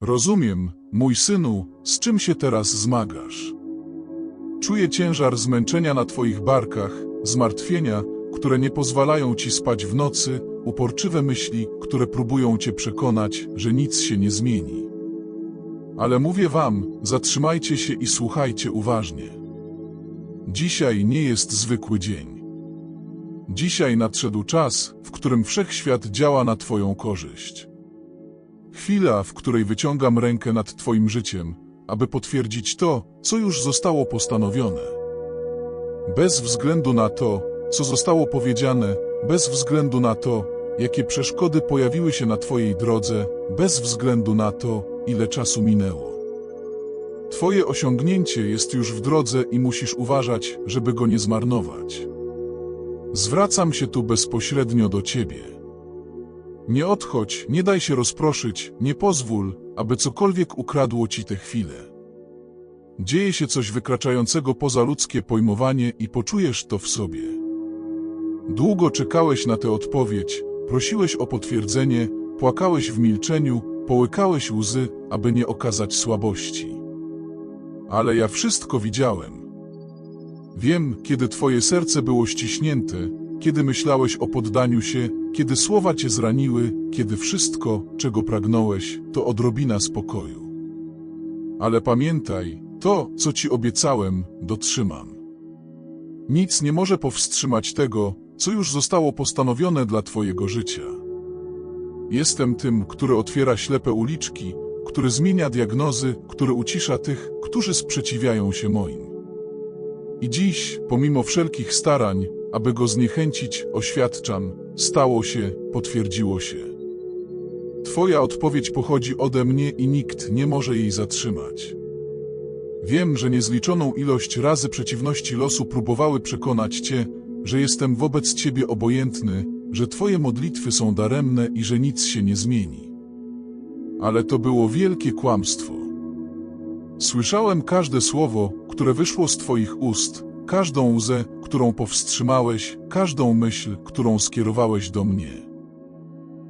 Rozumiem, mój synu, z czym się teraz zmagasz. Czuję ciężar zmęczenia na twoich barkach, zmartwienia, które nie pozwalają ci spać w nocy, uporczywe myśli, które próbują cię przekonać, że nic się nie zmieni. Ale mówię wam, zatrzymajcie się i słuchajcie uważnie. Dzisiaj nie jest zwykły dzień. Dzisiaj nadszedł czas, w którym wszechświat działa na Twoją korzyść. Chwila, w której wyciągam rękę nad Twoim życiem, aby potwierdzić to, co już zostało postanowione. Bez względu na to, co zostało powiedziane, bez względu na to, jakie przeszkody pojawiły się na Twojej drodze, bez względu na to, ile czasu minęło. Twoje osiągnięcie jest już w drodze i musisz uważać, żeby go nie zmarnować. Zwracam się tu bezpośrednio do Ciebie. Nie odchodź, nie daj się rozproszyć, nie pozwól, aby cokolwiek ukradło Ci tę chwilę. Dzieje się coś wykraczającego poza ludzkie pojmowanie i poczujesz to w sobie. Długo czekałeś na tę odpowiedź, prosiłeś o potwierdzenie, płakałeś w milczeniu, połykałeś łzy, aby nie okazać słabości. Ale ja wszystko widziałem. Wiem, kiedy twoje serce było ściśnięte, kiedy myślałeś o poddaniu się, kiedy słowa cię zraniły, kiedy wszystko, czego pragnąłeś, to odrobina spokoju. Ale pamiętaj, to, co ci obiecałem, dotrzymam. Nic nie może powstrzymać tego, co już zostało postanowione dla twojego życia. Jestem tym, który otwiera ślepe uliczki, który zmienia diagnozy, który ucisza tych, którzy sprzeciwiają się moim. I dziś, pomimo wszelkich starań, aby go zniechęcić, oświadczam, stało się, potwierdziło się. Twoja odpowiedź pochodzi ode mnie i nikt nie może jej zatrzymać. Wiem, że niezliczoną ilość razy przeciwności losu próbowały przekonać Cię, że jestem wobec Ciebie obojętny, że Twoje modlitwy są daremne i że nic się nie zmieni. Ale to było wielkie kłamstwo. Słyszałem każde słowo, które wyszło z Twoich ust, każdą łzę, którą powstrzymałeś, każdą myśl, którą skierowałeś do mnie.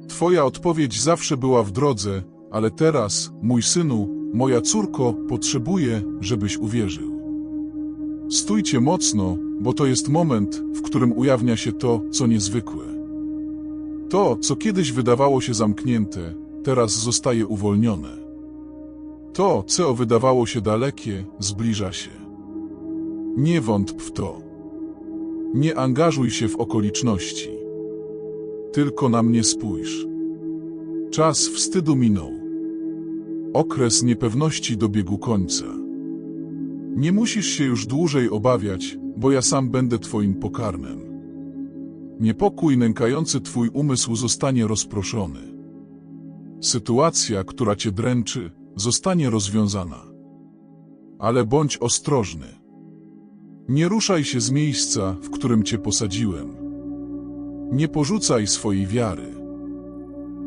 Twoja odpowiedź zawsze była w drodze, ale teraz, mój synu, moja córko, potrzebuję, żebyś uwierzył. Stójcie mocno, bo to jest moment, w którym ujawnia się to, co niezwykłe. To, co kiedyś wydawało się zamknięte, teraz zostaje uwolnione. To, co wydawało się dalekie, zbliża się. Nie wątp w to. Nie angażuj się w okoliczności. Tylko na mnie spójrz. Czas wstydu minął. Okres niepewności dobiegł końca. Nie musisz się już dłużej obawiać, bo ja sam będę Twoim pokarmem. Niepokój nękający Twój umysł zostanie rozproszony. Sytuacja, która Cię dręczy, zostanie rozwiązana. Ale bądź ostrożny. Nie ruszaj się z miejsca, w którym Cię posadziłem. Nie porzucaj swojej wiary.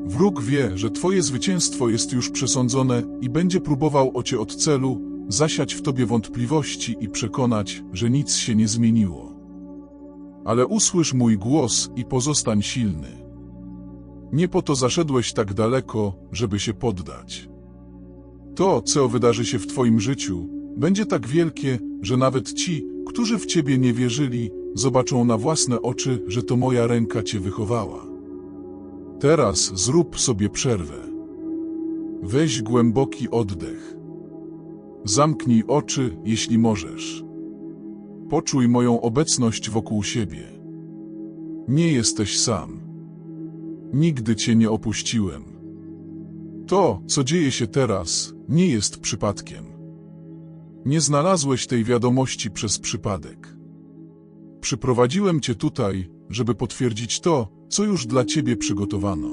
Wróg wie, że Twoje zwycięstwo jest już przesądzone i będzie próbował o Cię od celu, zasiać w Tobie wątpliwości i przekonać, że nic się nie zmieniło. Ale usłysz mój głos i pozostań silny. Nie po to zaszedłeś tak daleko, żeby się poddać. To, co wydarzy się w Twoim życiu, będzie tak wielkie, że nawet ci, którzy w Ciebie nie wierzyli, zobaczą na własne oczy, że to moja ręka Cię wychowała. Teraz zrób sobie przerwę. Weź głęboki oddech. Zamknij oczy, jeśli możesz. Poczuj moją obecność wokół siebie. Nie jesteś sam. Nigdy cię nie opuściłem. To, co dzieje się teraz, nie jest przypadkiem. Nie znalazłeś tej wiadomości przez przypadek. Przyprowadziłem cię tutaj, żeby potwierdzić to, co już dla ciebie przygotowano.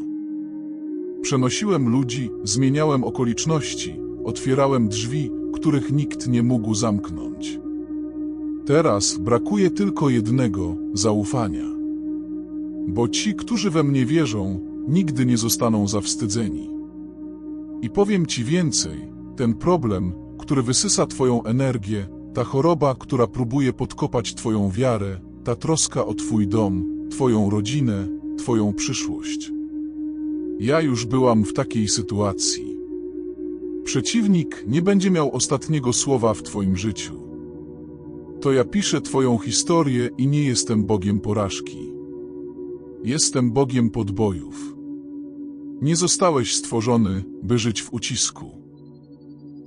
Przenosiłem ludzi, zmieniałem okoliczności, otwierałem drzwi, których nikt nie mógł zamknąć. Teraz brakuje tylko jednego zaufania. Bo ci, którzy we mnie wierzą, nigdy nie zostaną zawstydzeni. I powiem ci więcej: ten problem, który wysysa Twoją energię, ta choroba, która próbuje podkopać Twoją wiarę, ta troska o Twój dom, Twoją rodzinę, Twoją przyszłość. Ja już byłam w takiej sytuacji. Przeciwnik nie będzie miał ostatniego słowa w Twoim życiu. To ja piszę Twoją historię i nie jestem Bogiem porażki. Jestem Bogiem podbojów. Nie zostałeś stworzony, by żyć w ucisku.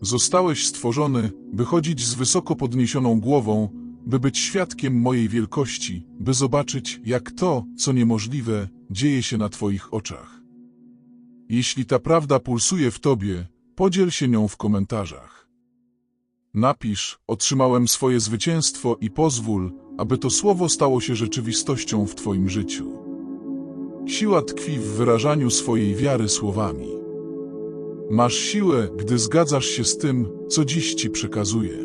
Zostałeś stworzony, by chodzić z wysoko podniesioną głową, by być świadkiem mojej wielkości, by zobaczyć, jak to, co niemożliwe, dzieje się na Twoich oczach. Jeśli ta prawda pulsuje w Tobie, podziel się nią w komentarzach. Napisz, otrzymałem swoje zwycięstwo i pozwól, aby to słowo stało się rzeczywistością w Twoim życiu. Siła tkwi w wyrażaniu swojej wiary słowami. Masz siłę, gdy zgadzasz się z tym, co dziś Ci przekazuję.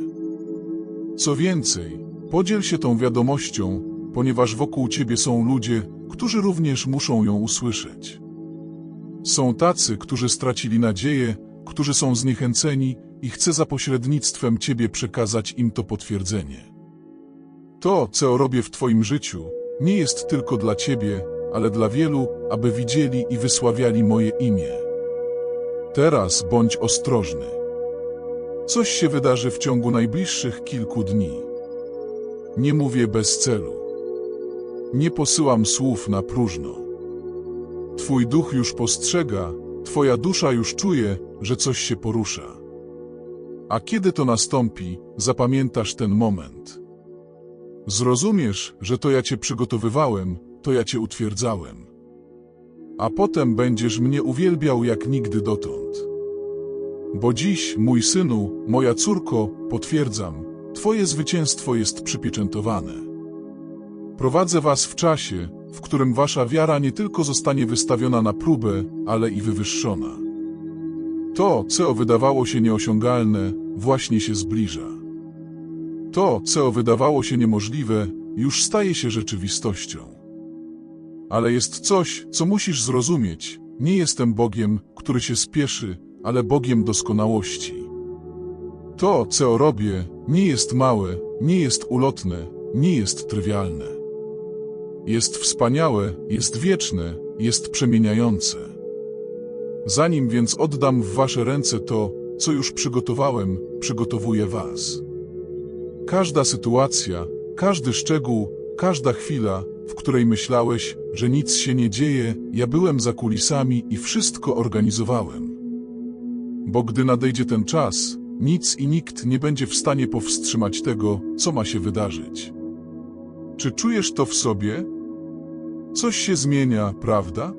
Co więcej, podziel się tą wiadomością, ponieważ wokół Ciebie są ludzie, którzy również muszą ją usłyszeć. Są tacy, którzy stracili nadzieję, którzy są zniechęceni i chcę za pośrednictwem Ciebie przekazać im to potwierdzenie. To, co robię w Twoim życiu, nie jest tylko dla Ciebie, ale dla wielu, aby widzieli i wysławiali moje imię. Teraz bądź ostrożny. Coś się wydarzy w ciągu najbliższych kilku dni. Nie mówię bez celu. Nie posyłam słów na próżno. Twój duch już postrzega, twoja dusza już czuje, że coś się porusza. A kiedy to nastąpi, zapamiętasz ten moment. Zrozumiesz, że to ja cię przygotowywałem, to ja cię utwierdzałem. A potem będziesz mnie uwielbiał jak nigdy dotąd. Bo dziś, mój synu, moja córko, potwierdzam, twoje zwycięstwo jest przypieczętowane. Prowadzę was w czasie, w którym wasza wiara nie tylko zostanie wystawiona na próbę, ale i wywyższona. To, co wydawało się nieosiągalne, właśnie się zbliża. To, co wydawało się niemożliwe, już staje się rzeczywistością. Ale jest coś, co musisz zrozumieć. Nie jestem Bogiem, który się spieszy, ale Bogiem doskonałości. To, co robię, nie jest małe, nie jest ulotne, nie jest trywialne. Jest wspaniałe, jest wieczne, jest przemieniające. Zanim więc oddam w wasze ręce to, co już przygotowałem, przygotowuję was. Każda sytuacja, każdy szczegół, każda chwila, w której myślałeś, że nic się nie dzieje, ja byłem za kulisami i wszystko organizowałem. Bo gdy nadejdzie ten czas, nic i nikt nie będzie w stanie powstrzymać tego, co ma się wydarzyć. Czy czujesz to w sobie? Coś się zmienia, prawda?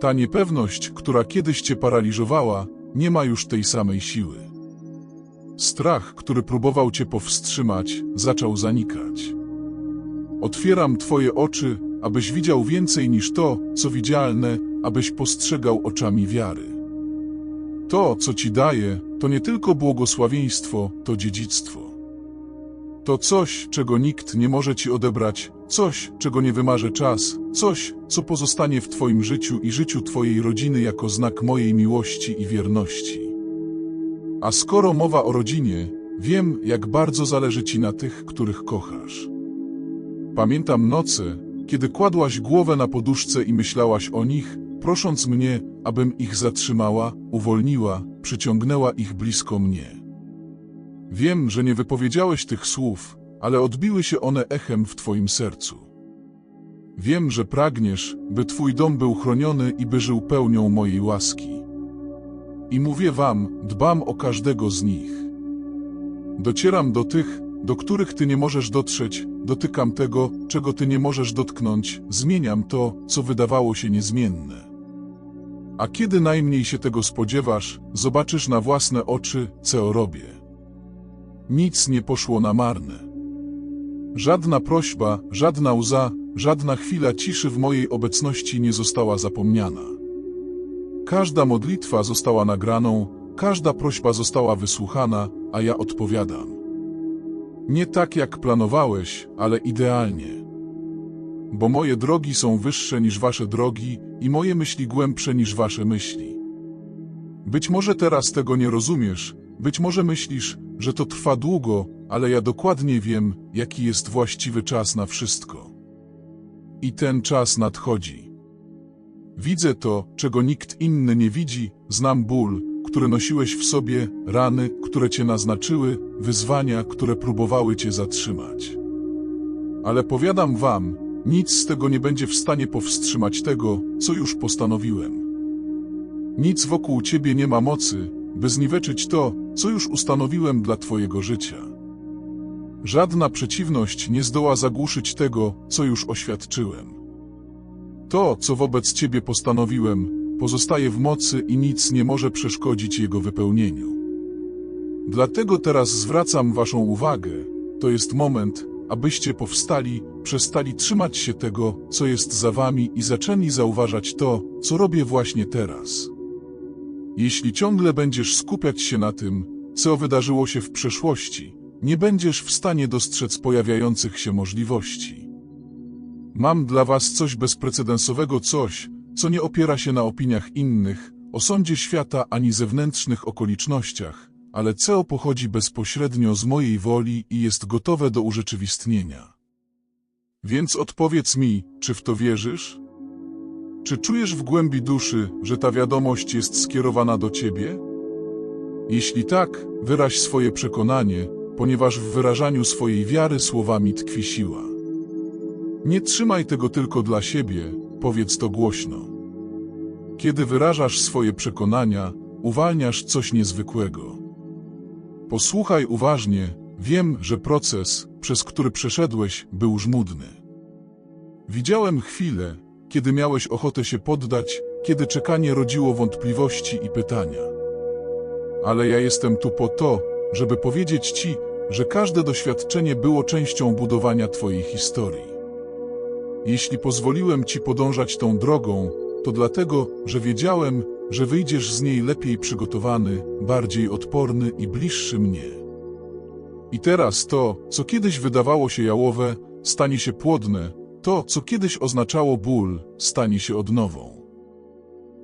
Ta niepewność, która kiedyś cię paraliżowała, nie ma już tej samej siły. Strach, który próbował cię powstrzymać, zaczął zanikać. Otwieram twoje oczy, abyś widział więcej niż to, co widzialne, abyś postrzegał oczami wiary. To, co ci daję, to nie tylko błogosławieństwo, to dziedzictwo. To coś, czego nikt nie może ci odebrać, coś, czego nie wymarzy czas, coś, co pozostanie w twoim życiu i życiu twojej rodziny jako znak mojej miłości i wierności. A skoro mowa o rodzinie, wiem, jak bardzo zależy ci na tych, których kochasz. Pamiętam noce, kiedy kładłaś głowę na poduszce i myślałaś o nich, prosząc mnie, abym ich zatrzymała, uwolniła, przyciągnęła ich blisko mnie. Wiem, że nie wypowiedziałeś tych słów, ale odbiły się one echem w Twoim sercu. Wiem, że pragniesz, by Twój dom był chroniony i by żył pełnią mojej łaski. I mówię Wam, dbam o każdego z nich. Docieram do tych, do których Ty nie możesz dotrzeć, dotykam tego, czego Ty nie możesz dotknąć, zmieniam to, co wydawało się niezmienne. A kiedy najmniej się tego spodziewasz, zobaczysz na własne oczy, co robię. Nic nie poszło na marne. Żadna prośba, żadna łza, żadna chwila ciszy w mojej obecności nie została zapomniana. Każda modlitwa została nagraną, każda prośba została wysłuchana, a ja odpowiadam. Nie tak jak planowałeś, ale idealnie. Bo moje drogi są wyższe niż wasze drogi i moje myśli głębsze niż wasze myśli. Być może teraz tego nie rozumiesz, być może myślisz, że to trwa długo, ale ja dokładnie wiem, jaki jest właściwy czas na wszystko. I ten czas nadchodzi. Widzę to, czego nikt inny nie widzi, znam ból, które nosiłeś w sobie, rany, które cię naznaczyły, wyzwania, które próbowały cię zatrzymać. Ale powiadam wam, nic z tego nie będzie w stanie powstrzymać tego, co już postanowiłem. Nic wokół ciebie nie ma mocy, by zniweczyć to, co już ustanowiłem dla twojego życia. Żadna przeciwność nie zdoła zagłuszyć tego, co już oświadczyłem. To, co wobec ciebie postanowiłem, pozostaje w mocy i nic nie może przeszkodzić jego wypełnieniu. Dlatego teraz zwracam waszą uwagę. To jest moment, abyście powstali, przestali trzymać się tego, co jest za wami i zaczęli zauważać to, co robię właśnie teraz. Jeśli ciągle będziesz skupiać się na tym, co wydarzyło się w przeszłości, nie będziesz w stanie dostrzec pojawiających się możliwości. Mam dla was coś bezprecedensowego, coś, co nie opiera się na opiniach innych, osądzie świata ani zewnętrznych okolicznościach, ale co pochodzi bezpośrednio z mojej woli i jest gotowe do urzeczywistnienia. Więc odpowiedz mi, czy w to wierzysz? Czy czujesz w głębi duszy, że ta wiadomość jest skierowana do ciebie? Jeśli tak, wyraź swoje przekonanie, ponieważ w wyrażaniu swojej wiary słowami tkwi siła. Nie trzymaj tego tylko dla siebie, powiedz to głośno. Kiedy wyrażasz swoje przekonania, uwalniasz coś niezwykłego. Posłuchaj uważnie, wiem, że proces, przez który przeszedłeś, był żmudny. Widziałem chwilę, kiedy miałeś ochotę się poddać, kiedy czekanie rodziło wątpliwości i pytania. Ale ja jestem tu po to, żeby powiedzieć Ci, że każde doświadczenie było częścią budowania Twojej historii. Jeśli pozwoliłem Ci podążać tą drogą, to dlatego, że wiedziałem, że wyjdziesz z niej lepiej przygotowany, bardziej odporny i bliższy mnie. I teraz to, co kiedyś wydawało się jałowe, stanie się płodne, to, co kiedyś oznaczało ból, stanie się odnową.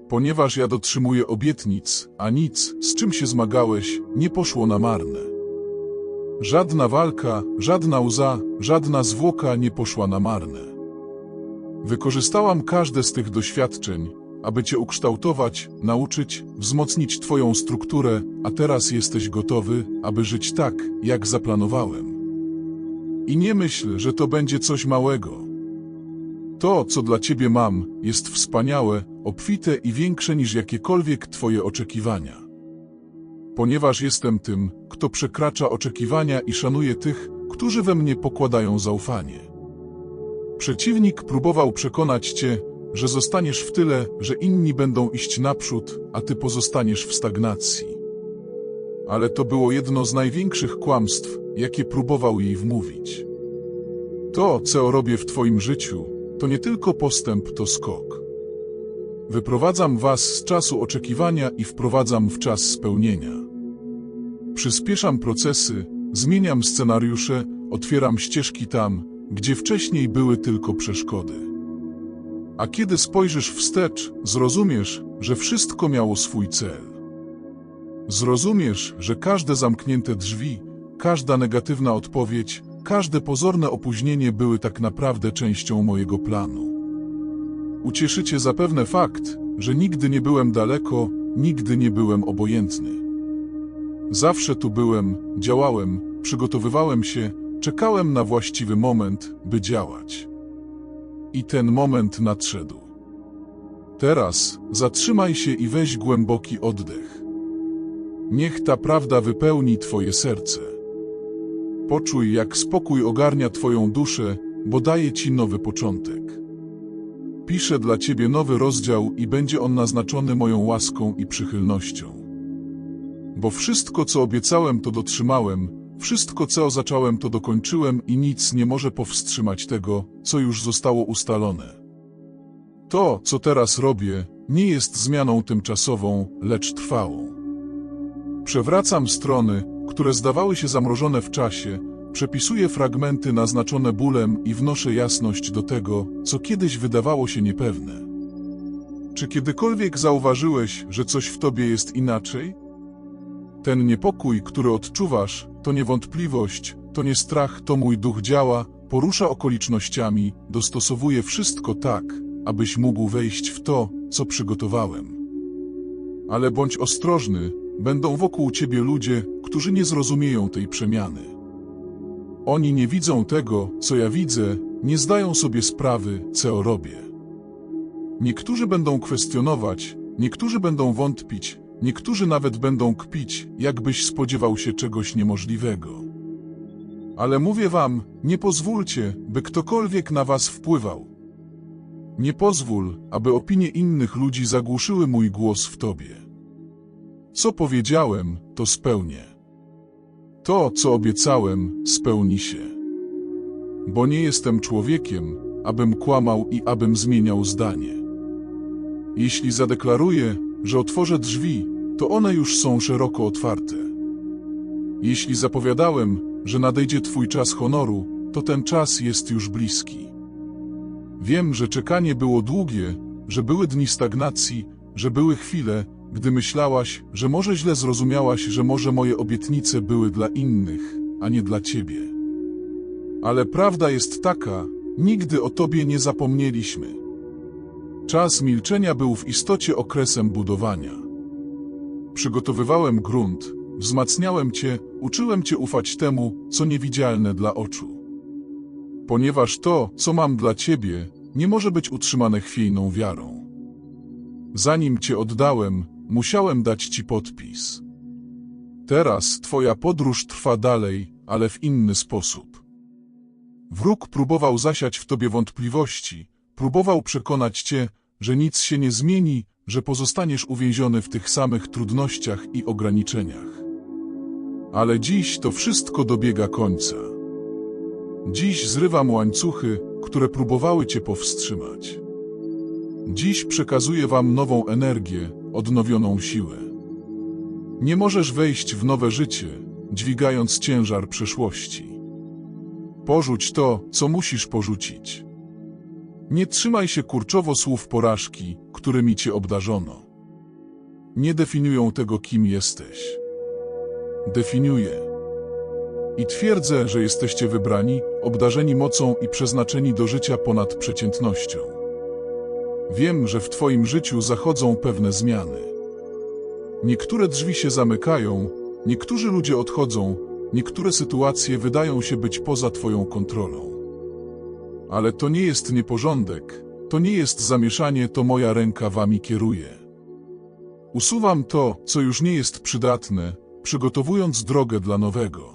Ponieważ ja dotrzymuję obietnic, a nic, z czym się zmagałeś, nie poszło na marne. Żadna walka, żadna łza, żadna zwłoka nie poszła na marne. Wykorzystałam każde z tych doświadczeń, aby Cię ukształtować, nauczyć, wzmocnić Twoją strukturę, a teraz jesteś gotowy, aby żyć tak, jak zaplanowałem. I nie myśl, że to będzie coś małego. To, co dla Ciebie mam, jest wspaniałe, obfite i większe niż jakiekolwiek Twoje oczekiwania. Ponieważ jestem tym, kto przekracza oczekiwania i szanuje tych, którzy we mnie pokładają zaufanie. Przeciwnik próbował przekonać cię, że zostaniesz w tyle, że inni będą iść naprzód, a ty pozostaniesz w stagnacji. Ale to było jedno z największych kłamstw, jakie próbował jej wmówić. To, co robię w twoim życiu, to nie tylko postęp, to skok. Wyprowadzam was z czasu oczekiwania i wprowadzam w czas spełnienia. Przyspieszam procesy, zmieniam scenariusze, otwieram ścieżki tam, gdzie wcześniej były tylko przeszkody. A kiedy spojrzysz wstecz, zrozumiesz, że wszystko miało swój cel. Zrozumiesz, że każde zamknięte drzwi, każda negatywna odpowiedź, każde pozorne opóźnienie były tak naprawdę częścią mojego planu. Ucieszycie zapewne fakt, że nigdy nie byłem daleko, nigdy nie byłem obojętny. Zawsze tu byłem, działałem, przygotowywałem się, Czekałem na właściwy moment, by działać. I ten moment nadszedł. Teraz zatrzymaj się i weź głęboki oddech. Niech ta prawda wypełni Twoje serce. Poczuj, jak spokój ogarnia Twoją duszę, bo daje Ci nowy początek. Piszę dla Ciebie nowy rozdział i będzie on naznaczony moją łaską i przychylnością. Bo wszystko, co obiecałem, to dotrzymałem, wszystko, co zacząłem, to dokończyłem i nic nie może powstrzymać tego, co już zostało ustalone. To, co teraz robię, nie jest zmianą tymczasową, lecz trwałą. Przewracam strony, które zdawały się zamrożone w czasie, przepisuję fragmenty naznaczone bólem i wnoszę jasność do tego, co kiedyś wydawało się niepewne. Czy kiedykolwiek zauważyłeś, że coś w tobie jest inaczej? Ten niepokój, który odczuwasz, to nie wątpliwość, to nie strach, to mój duch działa, porusza okolicznościami, dostosowuje wszystko tak, abyś mógł wejść w to, co przygotowałem. Ale bądź ostrożny, będą wokół ciebie ludzie, którzy nie zrozumieją tej przemiany. Oni nie widzą tego, co ja widzę, nie zdają sobie sprawy, co robię. Niektórzy będą kwestionować, niektórzy będą wątpić, niektórzy nawet będą kpić, jakbyś spodziewał się czegoś niemożliwego. Ale mówię wam, nie pozwólcie, by ktokolwiek na was wpływał. Nie pozwól, aby opinie innych ludzi zagłuszyły mój głos w tobie. Co powiedziałem, to spełnię. To, co obiecałem, spełni się. Bo nie jestem człowiekiem, abym kłamał i abym zmieniał zdanie. Jeśli zadeklaruję, że otworzę drzwi, to one już są szeroko otwarte. Jeśli zapowiadałem, że nadejdzie Twój czas honoru, to ten czas jest już bliski. Wiem, że czekanie było długie, że były dni stagnacji, że były chwile, gdy myślałaś, że może źle zrozumiałaś, że może moje obietnice były dla innych, a nie dla Ciebie. Ale prawda jest taka, nigdy o Tobie nie zapomnieliśmy. Czas milczenia był w istocie okresem budowania. Przygotowywałem grunt, wzmacniałem Cię, uczyłem Cię ufać temu, co niewidzialne dla oczu. Ponieważ to, co mam dla Ciebie, nie może być utrzymane chwiejną wiarą. Zanim Cię oddałem, musiałem dać Ci podpis. Teraz Twoja podróż trwa dalej, ale w inny sposób. Wróg próbował zasiać w Tobie wątpliwości, próbował przekonać Cię, że nic się nie zmieni, że pozostaniesz uwięziony w tych samych trudnościach i ograniczeniach. Ale dziś to wszystko dobiega końca. Dziś zrywam łańcuchy, które próbowały Cię powstrzymać. Dziś przekazuję Wam nową energię, odnowioną siłę. Nie możesz wejść w nowe życie, dźwigając ciężar przeszłości. Porzuć to, co musisz porzucić. Nie trzymaj się kurczowo słów porażki, którymi cię obdarzono. Nie definiują tego, kim jesteś. Definiuję. I twierdzę, że jesteście wybrani, obdarzeni mocą i przeznaczeni do życia ponad przeciętnością. Wiem, że w Twoim życiu zachodzą pewne zmiany. Niektóre drzwi się zamykają, niektórzy ludzie odchodzą, niektóre sytuacje wydają się być poza Twoją kontrolą. Ale to nie jest nieporządek, to nie jest zamieszanie, to moja ręka Wami kieruje. Usuwam to, co już nie jest przydatne, przygotowując drogę dla nowego.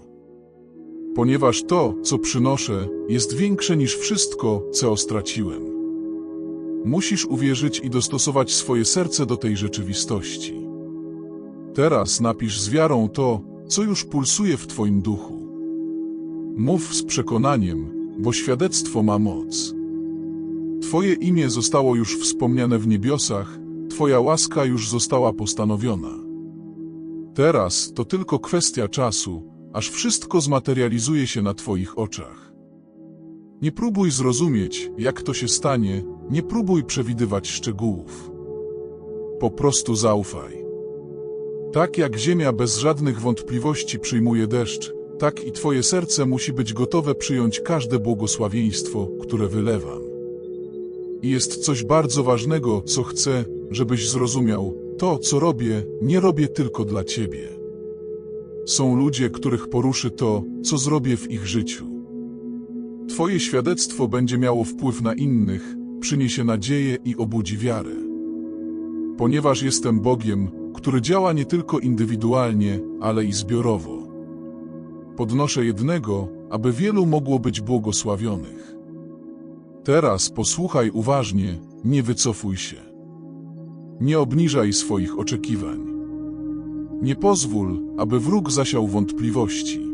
Ponieważ to, co przynoszę, jest większe niż wszystko, co straciłem. Musisz uwierzyć i dostosować swoje serce do tej rzeczywistości. Teraz napisz z wiarą to, co już pulsuje w Twoim duchu. Mów z przekonaniem, bo świadectwo ma moc. Twoje imię zostało już wspomniane w niebiosach, Twoja łaska już została postanowiona. Teraz to tylko kwestia czasu, aż wszystko zmaterializuje się na Twoich oczach. Nie próbuj zrozumieć, jak to się stanie, nie próbuj przewidywać szczegółów. Po prostu zaufaj. Tak jak ziemia bez żadnych wątpliwości przyjmuje deszcz, tak i Twoje serce musi być gotowe przyjąć każde błogosławieństwo, które wylewam. I jest coś bardzo ważnego, co chcę, żebyś zrozumiał. To, co robię, nie robię tylko dla Ciebie. Są ludzie, których poruszy to, co zrobię w ich życiu. Twoje świadectwo będzie miało wpływ na innych, przyniesie nadzieję i obudzi wiarę. Ponieważ jestem Bogiem, który działa nie tylko indywidualnie, ale i zbiorowo. Podnoszę jednego, aby wielu mogło być błogosławionych. Teraz posłuchaj uważnie, nie wycofuj się. Nie obniżaj swoich oczekiwań. Nie pozwól, aby wróg zasiał wątpliwości.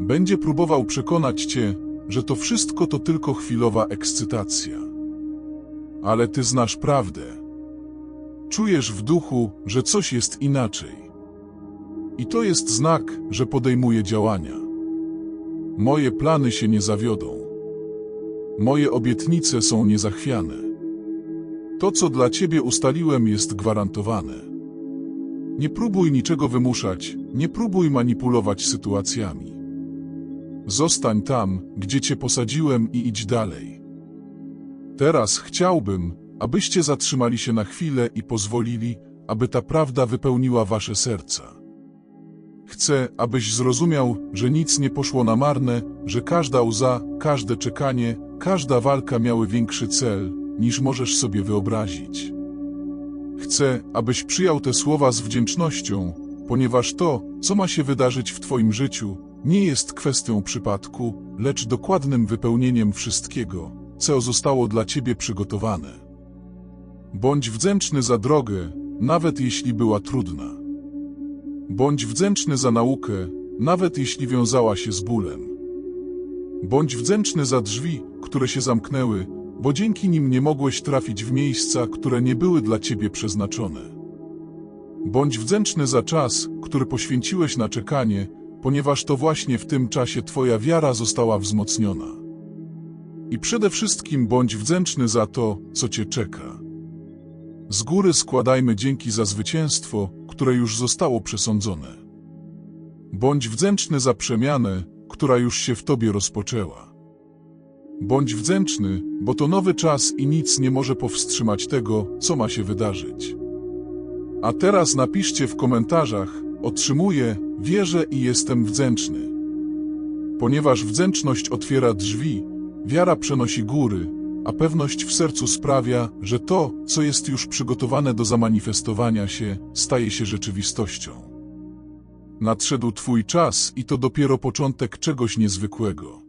Będzie próbował przekonać cię, że to wszystko to tylko chwilowa ekscytacja. Ale ty znasz prawdę. Czujesz w duchu, że coś jest inaczej. I to jest znak, że podejmuję działania. Moje plany się nie zawiodą. Moje obietnice są niezachwiane. To, co dla ciebie ustaliłem, jest gwarantowane. Nie próbuj niczego wymuszać, nie próbuj manipulować sytuacjami. Zostań tam, gdzie cię posadziłem i idź dalej. Teraz chciałbym, abyście zatrzymali się na chwilę i pozwolili, aby ta prawda wypełniła wasze serca. Chcę, abyś zrozumiał, że nic nie poszło na marne, że każda łza, każde czekanie, każda walka miały większy cel, niż możesz sobie wyobrazić. Chcę, abyś przyjął te słowa z wdzięcznością, ponieważ to, co ma się wydarzyć w Twoim życiu, nie jest kwestią przypadku, lecz dokładnym wypełnieniem wszystkiego, co zostało dla Ciebie przygotowane. Bądź wdzięczny za drogę, nawet jeśli była trudna. Bądź wdzięczny za naukę, nawet jeśli wiązała się z bólem. Bądź wdzięczny za drzwi, które się zamknęły, bo dzięki nim nie mogłeś trafić w miejsca, które nie były dla ciebie przeznaczone. Bądź wdzięczny za czas, który poświęciłeś na czekanie, ponieważ to właśnie w tym czasie twoja wiara została wzmocniona. I przede wszystkim bądź wdzięczny za to, co cię czeka. Z góry składajmy dzięki za zwycięstwo, które już zostało przesądzone. Bądź wdzięczny za przemianę, która już się w tobie rozpoczęła. Bądź wdzięczny, bo to nowy czas i nic nie może powstrzymać tego, co ma się wydarzyć. A teraz napiszcie w komentarzach: Otrzymuję, wierzę i jestem wdzięczny. Ponieważ wdzięczność otwiera drzwi, wiara przenosi góry, a pewność w sercu sprawia, że to, co jest już przygotowane do zamanifestowania się, staje się rzeczywistością. Nadszedł Twój czas i to dopiero początek czegoś niezwykłego.